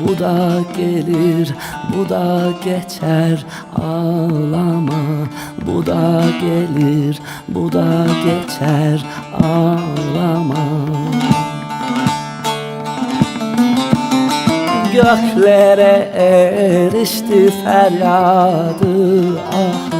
Bu da gelir, bu da geçer ağlama. Bu da gelir, bu da geçer ağlama. Göklere erişti feryadı ahım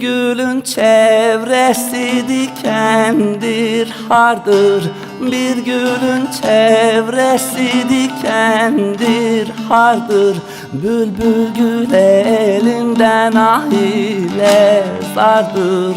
gülün çevresi dikendir hardır. Bir gülün çevresi dikendir hardır. Bülbül gül elinden ah ile zardır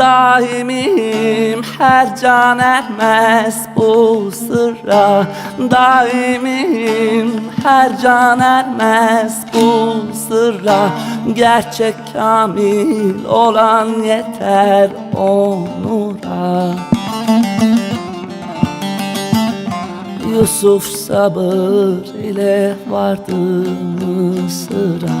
Daimim her can ermez bu sırra Daimim her can ermez bu sırra Gerçek kamil olan yeter onura. Yusuf sabır ile vardı Mısır'a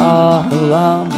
ağlamam